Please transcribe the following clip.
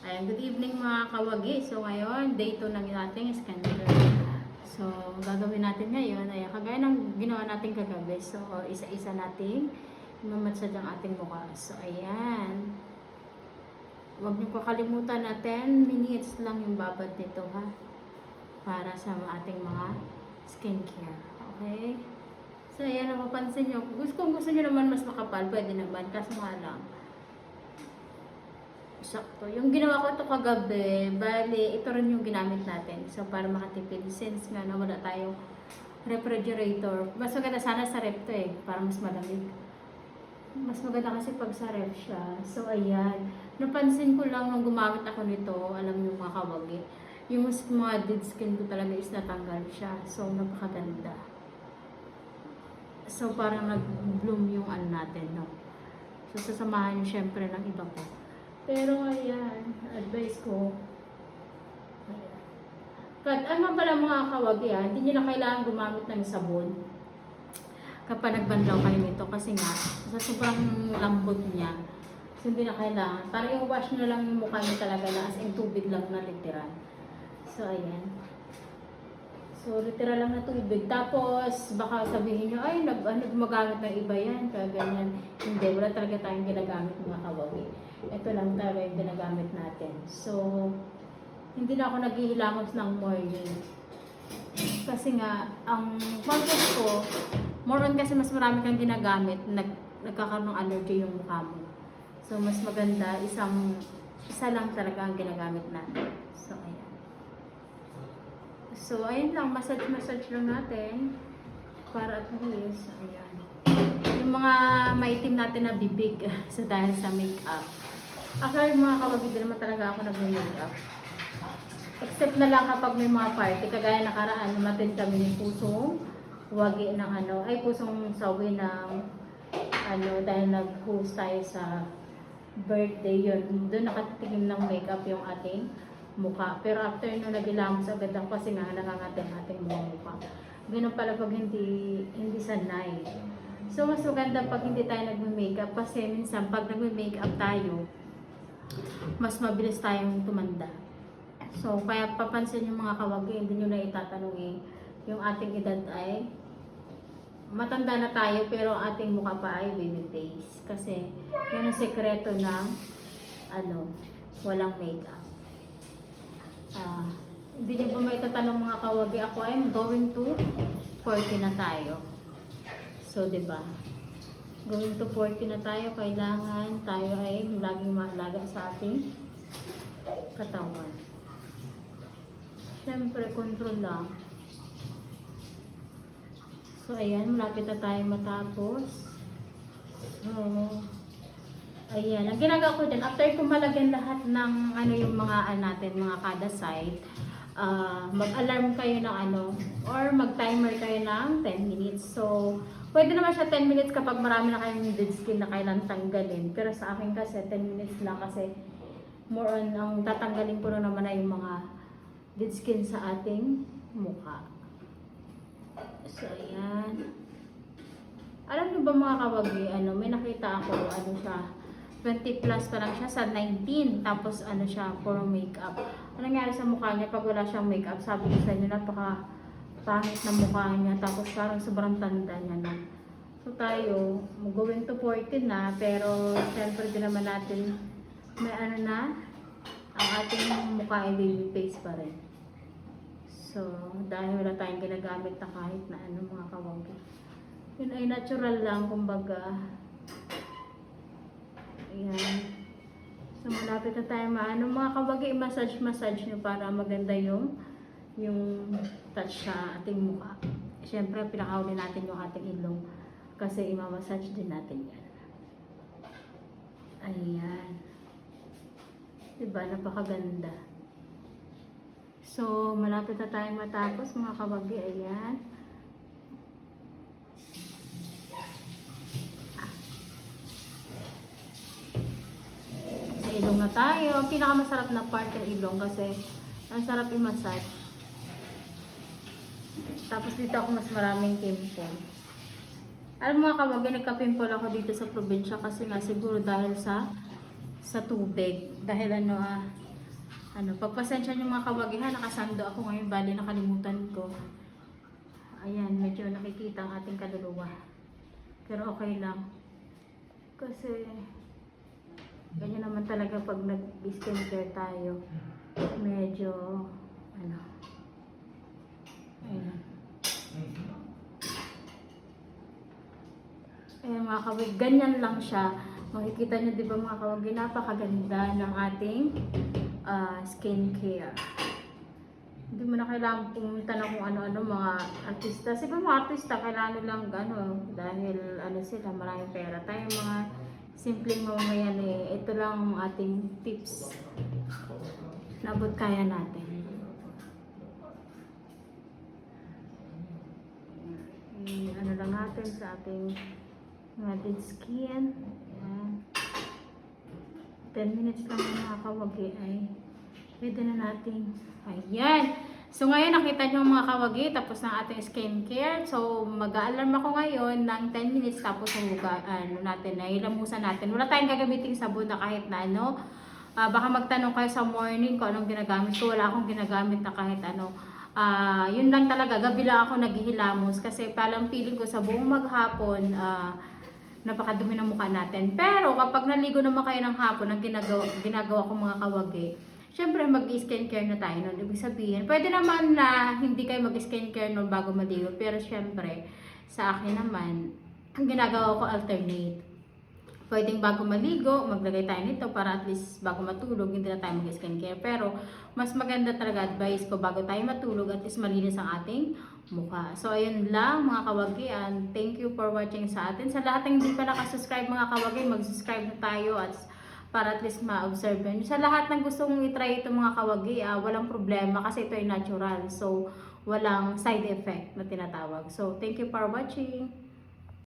Ayan, good evening mga kawagi. So ngayon, day 2 ng ating scanner. So, gagawin natin ngayon ay kagaya ng ginawa natin kagabi. So, isa-isa nating mamatsad ang ating mukha. So, ayan. Huwag niyo kakalimutan na 10 minutes lang yung babad nito ha. Para sa ating mga skincare. Okay? So, ayan, napapansin nyo. Gusto, kung gusto nyo naman mas makapal, pwede naman. Kaso nga lang. Sakto. Yung ginawa ko ito kagabi, bali, ito rin yung ginamit natin. So, para makatipid. Since nga na wala tayong refrigerator. Mas maganda sana sa ref to eh. Para mas malamig. Mas maganda kasi pag sa ref siya. So, ayan. Napansin ko lang nung gumamit ako nito, alam niyo mga kawagi, yung mga dead skin ko talaga is natanggal siya. So, napakaganda. So, parang nag-bloom yung ano natin, no? So, sasamahan niyo syempre ng iba ko. Pero, ayan, advice ko, ayan. Kat, ano pala mga kawagi, ah, hindi nyo na kailangan gumamit ng sabon kapag nagbanlaw kayo nito kasi nga, sa sobrang lambot niya, so hindi na kailangan. Para yung wash nyo lang yung mukha nyo talaga na as in tubig lang na literal. So, ayan. So, literal lang na tubig. Tapos, baka sabihin nyo, ay, nag, ano, gumagamit ng iba yan, kaya ganyan. Hindi, wala talaga tayong ginagamit mga kawawi. Ito lang talaga yung ginagamit natin. So, hindi na ako naghihilamos ng morning. Kasi nga, ang focus ko, more on kasi mas marami kang ginagamit, nag, nagkakaroon ng allergy yung mukha mo. So, mas maganda, isang, isa lang talaga ang ginagamit natin. So, ayan. So, ayun lang, massage-massage lang natin. Para at least, ayan. Yung mga maitim natin na bibig sa dahil sa makeup. Actually, mga kawagid din naman talaga ako nag-makeup. Except na lang kapag may mga party, kagaya nakaraan, umatin kami ng pusong wagi ng ano, ay pusong sawi ng ano, dahil nag-host tayo sa birthday yun. Doon nakatikim ng makeup yung ating mukha. Pero after nung nagilamos agad ako kasi nga nangangatin ating mga mukha. Ganun pala pag hindi, hindi sanay. So, mas maganda pag hindi tayo nagme-makeup kasi minsan pag nagme-makeup tayo, mas mabilis tayong tumanda. So, kaya papansin yung mga kawagi, hindi nyo na itatanungin yung ating edad ay matanda na tayo pero ang ating mukha pa ay baby face. Kasi yun ang sekreto ng ano, walang makeup. Ah, hindi niyo ba may tatanong mga kawagi ako I'm going to 40 na tayo. So, 'di ba? Going to 40 na tayo, kailangan tayo ay laging maalaga sa ating katawan. Siyempre, control lang. So, ayan, malapit na tayo matapos. So, ayan. Ang ginagawa ko dyan, after ko malagyan lahat ng ano yung mga ano natin, mga kada side, ah, mag-alarm kayo ng ano, or mag-timer kayo ng 10 minutes. So, pwede naman siya 10 minutes kapag marami na kayong dead skin na kailan tanggalin. Pero sa akin kasi, 10 minutes lang kasi more on, ang tatanggalin ko na naman ay yung mga dead skin sa ating mukha. So, ayan. Alam niyo ba mga kawagi, ano, may nakita ako, ano siya, 20 plus pa lang siya sa 19. Tapos, ano siya, puro makeup. Ano nangyari sa mukha niya pag wala siyang makeup? Sabi ko sa inyo, napaka pangit na mukha niya. Tapos, parang sobrang tanda niya na. So, tayo, going to 14 na. Pero, syempre din naman natin, may ano na, ang ating mukha ay baby face pa rin. So, dahil wala tayong ginagamit na kahit na ano mga kawanggi. Yun ay natural lang, kumbaga. Ayan. So, malapit na tayo maano. Mga kawagi, massage-massage nyo para maganda yung yung touch sa ating mukha. Siyempre, pinakauli natin yung ating ilong kasi imamassage din natin yan. Ayan. Diba? Napakaganda. So, malapit na tayong matapos mga kabagi. Ayan. Sa ilong na tayo. Ang pinakamasarap na part ng ilong kasi ang sarap i-massage. Tapos dito ako mas maraming pimple. Alam mo mga kabagi, nagka-pimple ako dito sa probinsya kasi nga siguro dahil sa sa tubig. Dahil ano ah, Ano, pagpasensya niyo mga kawagihan, nakasando ako ngayon, bali nakalimutan ko. Ayan, medyo nakikita ang ating kaluluwa. Pero okay lang. Kasi, ganyan naman talaga pag nag-skincare tayo. Medyo, ano, ayan. Ayan mga kawig, ganyan lang siya. Makikita niyo di ba mga kawig, napakaganda ng ating ah, skincare. Hindi mo na kailangan pumunta na kung ano-ano mga artista. Kasi mga artista, kailangan lang ano, dahil ano sila, maraming pera. Tayo mga simpleng mamamayan eh, ito lang ang ating tips. Nabot kaya natin. Eh, ano lang natin sa ating mga dead skin. Ayan. 10 minutes lang yung nakakawagi ay pwede na natin. Ayan. So ngayon nakita nyo mga kawagi tapos ng ating skincare. So mag-aalarm ako ngayon ng 10 minutes tapos huga, ano natin, na ilamusan natin. Wala tayong gagamiting sabon na kahit na ano. Ah, baka magtanong kayo sa morning kung anong ginagamit ko. Wala akong ginagamit na kahit ano. Ah, yun lang talaga, gabi lang ako naghihilamos kasi palang feeling ko sa buong maghapon, ah, napakadumi ng mukha natin. Pero kapag naligo naman kayo ng hapon, ang ginagawa, ginagawa ko mga kawagi, syempre mag-skincare na tayo nun. Ibig sabihin, pwede naman na hindi kayo mag-skincare nun bago maligo. Pero syempre, sa akin naman, ang ginagawa ko alternate. Pwedeng bago maligo, maglagay tayo nito para at least bago matulog, hindi na tayo mag-skincare. Pero, mas maganda talaga advice ko bago tayo matulog, at least malinis ang ating mukha. So, ayun lang mga kawagi. And thank you for watching sa atin. Sa lahat ng hindi pa nakasubscribe mga kawagi, mag-subscribe na tayo at para at least ma-observe nyo. Sa lahat ng gustong i-try ito mga kawagi, ah, walang problema kasi ito ay natural. So, walang side effect na tinatawag. So, thank you for watching.